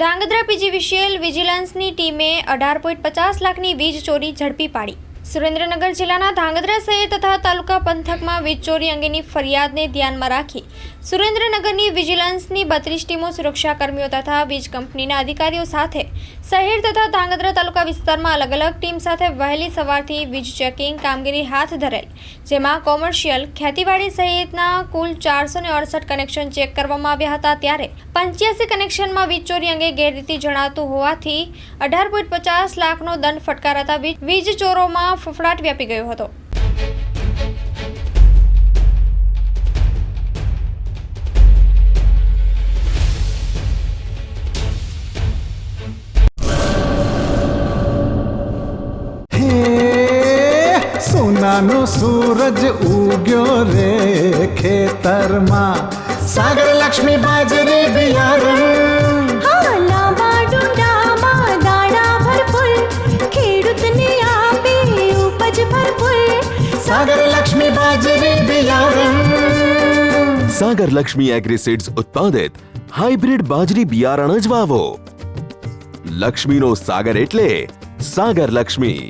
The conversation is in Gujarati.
ધાંગધ્રા પીજીવીસીએલ વિજિલન્સની ટીમે અઢાર પોઈન્ટ પચાસ લાખની વીજ ચોરી ઝડપી પાડી. સુરેન્દ્રનગર જિલ્લાના ધાંગધ્રા શહેર તથા તાલુકા પંથકમાં વીજ ચોરી અંગેની ફરિયાદને ધ્યાનમાં રાખી સુરેન્દ્રનગરની વિજિલન્સની બત્રીસ ટીમો સુરક્ષાકર્મીઓ તથા વીજ કંપનીના અધિકારીઓ સાથે શહેર તથા ધાંગધ્રા તાલુકા વિસ્તારમાં અલગ અલગ ટીમ સાથે વહેલી સવારથી વીજ ચેકિંગ કામગીરી હાથ ધરેલ, જેમાં કોમર્શિયલ ખેતીવાડી સહિતના કુલ ચારસો અડસઠ કનેક્શન ચેક કરવામાં આવ્યા હતા ત્યારે પંચ્યાસી કનેક્શનમાં વીજ ચોરી અંગે ગેરરીતિ જણાતું હોવાથી અઢાર પોઈન્ટ પચાસ લાખનો દંડ ફટકારાતા વીજ વીજ ચોરોમાં ફફડાટ વ્યાપી ગયો હતો. સોનાનો સૂરજ ઉગ્યો રે ખેતરમાં. સાગર લક્ષ્મી બાજરી બિયારણ સાગર લક્ષ્મી બાજરી બિયારણ સાગર લક્ષ્મી એગ્રીસીડ્સ ઉત્પાદિત હાઇબ્રિડ બાજરી બિયારણ જ વાવો લક્ષ્મીનો સાગર એટલે સાગર લક્ષ્મી